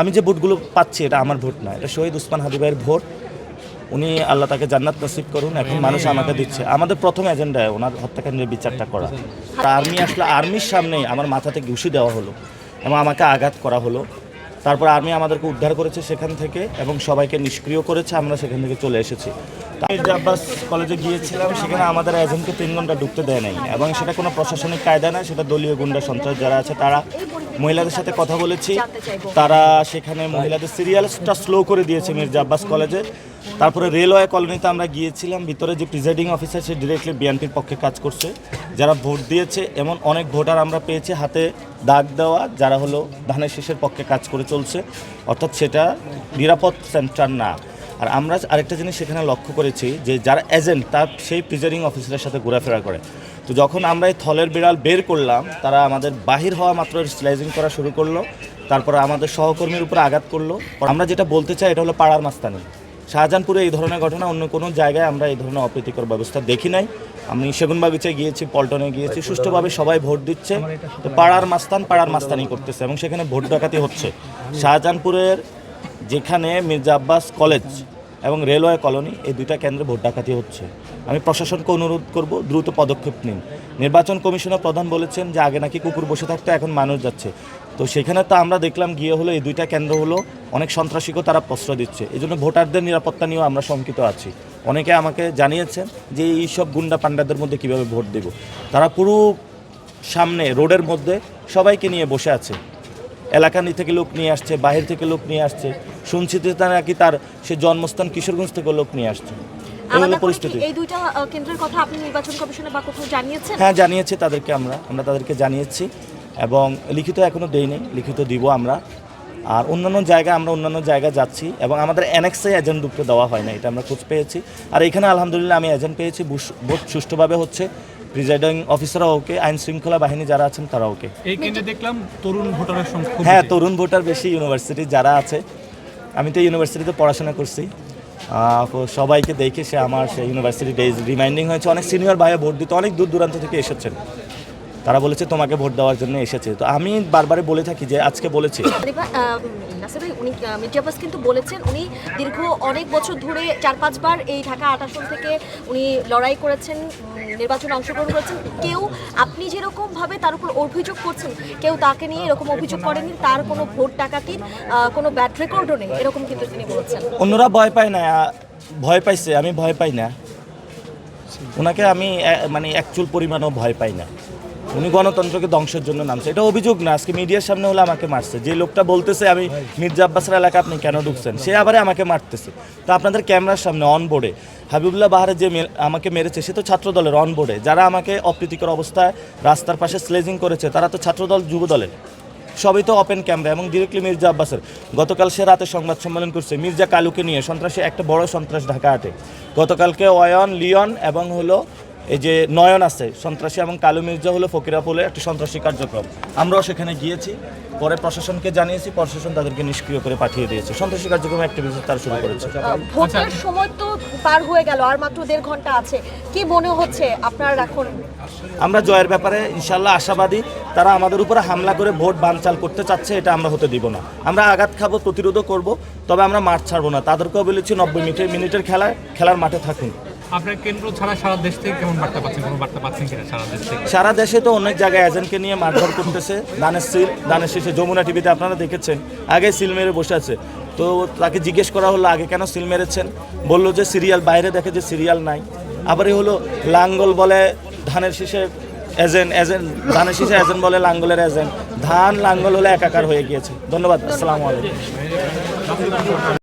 আমি যে ভোটগুলো পাচ্ছি এটা আমার ভোট না এটা শহীদ উসমান হাবিবের ভোট। উনি আল্লাহ তাকে জান্নাত নসিব করুন এখন মানুষ আমাকে দিচ্ছে। আমাদের প্রথম এজেন্ডায় ওনার হত্যাকাণ্ডের বিচারটা করা। তা আর্মি আসলে আর্মির সামনেই আমার মাথাতে ঘুষি দেওয়া হলো এবং আমাকে আঘাত করা হলো। তারপর আর্মি আমাদেরকে উদ্ধার করেছে সেখান থেকে এবং সবাইকে নিষ্ক্রিয় করেছে, আমরা সেখান থেকে চলে এসেছি। আব্বাস কলেজে গিয়েছিলাম, সেখানে আমাদের এজেন্টকে তিন ঘণ্টা ঢুকতে দেয় নাই এবং সেটা কোনো প্রশাসনিক কায়দা না সেটা দলীয় গুন্ডা সন্ত্রাস যারা আছে, তারা মহিলাদের সাথে কথা বলেছি। তারা সেখানে মহিলাদের সিরিয়ালসটা স্লো করে দিয়েছে মির্জা আব্বাস কলেজে তারপরে রেলওয়ে কলোনিতে আমরা গিয়েছিলাম। ভিতরে যে প্রিজাইডিং অফিসার সে ডিরেক্টলি বিএনপির পক্ষে কাজ করছে। যারা ভোট দিয়েছে, এমন অনেক ভোটার আমরা পেয়েছি, হাতে দাগ দেওয়া, যারা হলো ধানের শীষের পক্ষে কাজ করে চলছে। অর্থাৎ সেটা নিরাপদ সেন্টার না। আর আমরা আরেকটা জিনিস সেখানে লক্ষ্য করেছি, যে যারা এজেন্ট তার সেই প্রিজাইডিং অফিসারের সাথে ঘোরাফেরা করে। তো যখন আমরা এই থলের বিড়াল বের করলাম, তারা আমাদের বাহির হওয়া মাত্র স্লাইজিং করা শুরু করল। তারপরে আমাদের সহকর্মীর উপর আঘাত করল। আমরা যেটা বলতে চাই, এটা হলো পাড়ার মাস্তানি। শাহজাহানপুরে এই ধরনের ঘটনা অন্য কোনো জায়গায় আমরা এই ধরনের অপ্রীতিকর ব্যবস্থা দেখি নাই। আমি সেগুনবাগিচায় গিয়েছি পল্টনে গিয়েছি সুষ্ঠুভাবে সবাই ভোট দিচ্ছে। তো পাড়ার মাস্তান পাড়ার মাস্তানি করতেছে এবং সেখানে ভোট ডাকাতি হচ্ছে। শাহজাহানপুরের যেখানে মির্জা আব্বাস কলেজ এবং রেলওয়ে কলোনি এই দুইটা কেন্দ্রে ভোট ডাকাতি হচ্ছে। আমি প্রশাসনকে অনুরোধ করব দ্রুত পদক্ষেপ নিন। নির্বাচন কমিশনের প্রধান বলেছেন যে আগে নাকি কুকুর বসে থাকতো এখন মানুষ যাচ্ছে। তো সেখানে তো আমরা দেখলাম গিয়ে হলো এই দুইটা কেন্দ্র হলো অনেক সন্ত্রাসীকেও তারা প্রশ্রয় দিচ্ছে। এই জন্য ভোটারদের নিরাপত্তা নিয়েও আমরা শঙ্কিত আছি। অনেকে আমাকে জানিয়েছেন যে এই সব গুন্ডা পান্ডাদের মধ্যে কীভাবে ভোট দেব। তারা পুরো সামনে রোডের মধ্যে সবাইকে নিয়ে বসে আছে। এলাকা থেকে লোক নিয়ে আসছে বাহির থেকে লোক নিয়ে আসছে। শুনছি যে তারা নাকি তার সে জন্মস্থান কিশোরগঞ্জ থেকে লোক নিয়ে আসছে। এই হলো আলাদা করে কি পরিস্থিতি দুইটা কেন্দ্রের কথা আপনি নির্বাচন কমিশনে বা কোথাও জানিয়েছেন? হ্যাঁ জানিয়েছি তাদেরকে আমরা। আমরা তাদেরকে জানিয়েছি। এবং লিখিত এখনও দেইনি লিখিত দিব আমরা। আর অন্যান্য জায়গা আমরা অন্যান্য জায়গায় যাচ্ছি এবং আমাদের অ্যানেক্সে এজেন্ট ঢুকতে দেওয়া হয় না এটা আমরা খোঁজ পেয়েছি। আর এখানে আলহামদুলিল্লাহ আমি এজেন্ট পেয়েছি ভোট সুষ্ঠুভাবে হচ্ছে। প্রিজাইডিং অফিসাররা ওকে আইন শৃঙ্খলা বাহিনী যারা আছেন তারা ওকে। এই কেন্দ্রে দেখলাম তরুণ ভোটারের সংখ্যা হ্যাঁ তরুণ ভোটার বেশি ইউনিভার্সিটি যারা আছে। আমি তো ইউনিভার্সিটিতে পড়াশোনা করছি। সবাইকে দেখে সে আমার সেই ইউনিভার্সিটি ডেজ রিমাইন্ডিং হয়েছে। অনেক সিনিয়র ভাইয়া ভোট দিতে অনেক দূর দূরান্ত থেকে এসেছেন। তারা বলেছে তোমাকে ভোট দেওয়ার জন্য এসেছে। তো আমি বারবারই বলে থাকি যে আজকে বলেছি। উনি আহ, মির্জা কিন্তু বলেছেন উনি দীর্ঘ অনেক বছর ধরে চার পাঁচবার এই ঢাকা আট আসন থেকে উনি লড়াই করেছেন নির্বাচনে অংশগ্রহণ করেছেন। কেউ আপনি যেরকম ভাবে তার উপর অভিযোগ করছেন কেউ তাকে নিয়ে এরকম অভিযোগ করেনি তার কোনো ভোট ডাকাতির কোনো ব্যাড রেকর্ডও নেই এরকম কিন্তু তিনি বলেছেন। অন্যরা ভয় পায় না ভয় পাইছে আমি ভয় পাই না। ওনাকে আমি মানে একচুল পরিমাণও ভয় পাই না। উনি গণতন্ত্রকে ধ্বংসের জন্য নামছে। এটা অভিযোগ না, আজকে মিডিয়ার সামনে হলে আমাকে মারছে। যে লোকটা বলতেছে, আমি মির্জা আব্বাসের এলাকা আপনি কেন ঢুকছেন? সে আবারে আমাকে মারতেছে। তো আপনাদের ক্যামেরার সামনে অন বোর্ডে হাবিবুল্লাহ বাহারে যে আমাকে মেরেছে, সে তো ছাত্রদলের অন বোর্ডে যারা আমাকে অপ্রীতিকর অবস্থায় রাস্তার পাশে স্লেজিং করেছে, তারা তো ছাত্রদল যুব দলের সবই তো ওপেন ক্যামেরা এবং ডিরেক্টলি মির্জা আব্বাসের। গতকাল সে রাতে সংবাদ সম্মেলন করছে, মির্জা কালুকে নিয়ে। সন্ত্রাসী, একটা বড় সন্ত্রাস ঢাকা আটে। গতকালকে অয়ন লিয়ন এবং হলো এই যে নয়ন আছে সন্ত্রাসী এবং কালু মির্জা হলো ফকিরাপুলে একটা সন্ত্রাসী কার্যক্রম। আমরাও সেখানে গিয়েছি পরে প্রশাসনকে জানিয়েছি প্রশাসন তাদেরকে নিষ্ক্রিয় করে পাঠিয়ে দিয়েছে। সন্ত্রাসী কার্যক্রম অ্যাক্টিভিটি তারা শুরু করেছে। ভোটের সময় তো পার হয়ে গেল আর মাত্র দেড় ঘণ্টা আছে। কি মনে হচ্ছে আপনার এখন? আমরা জয়ের ব্যাপারে ইনশাল্লাহ আশাবাদী তারা আমাদের উপরে হামলা করে ভোট বানচাল করতে চাচ্ছে এটা আমরা হতে দিব না। আমরা আঘাত খাব প্রতিরোধও করব তবে আমরা মাঠ ছাড়বো না। তাদেরকেও বলেছি নব্বই মিনিটের মিনিটের খেলা খেলার মাঠে থাকুন। আপনার কেন্দ্র ছাড়া সারা দেশ থেকে কেমন বার্তা পাচ্ছেন? কোনো বার্তা পাচ্ছেন কিনা সারা দেশ? থেকে সারা দেশে তো অনেক জায়গায় এজেন্টকে নিয়ে মারধর করতেছে। দানের সিল দানের শেষে যমুনা টিভিতে আপনারা দেখেছেন। আগে সিল মেরে বসে আছে। তো তাকে জিজ্ঞেস করা হলো, আগে কেন সিল মেরেছেন? বলল যে, সিরিয়াল বাইরে দেখে যে সিরিয়াল নাই। আবার হলো, লাঙ্গল বলে ধানের শেষে এজেন্ট এজেন্ট ধানের শেষে এজেন্ট বলে লাঙ্গলের এজেন্ট ধান, লাঙ্গল হলে একাকার হয়ে গিয়েছে। ধন্যবাদ, আসসালামু আলাইকুম।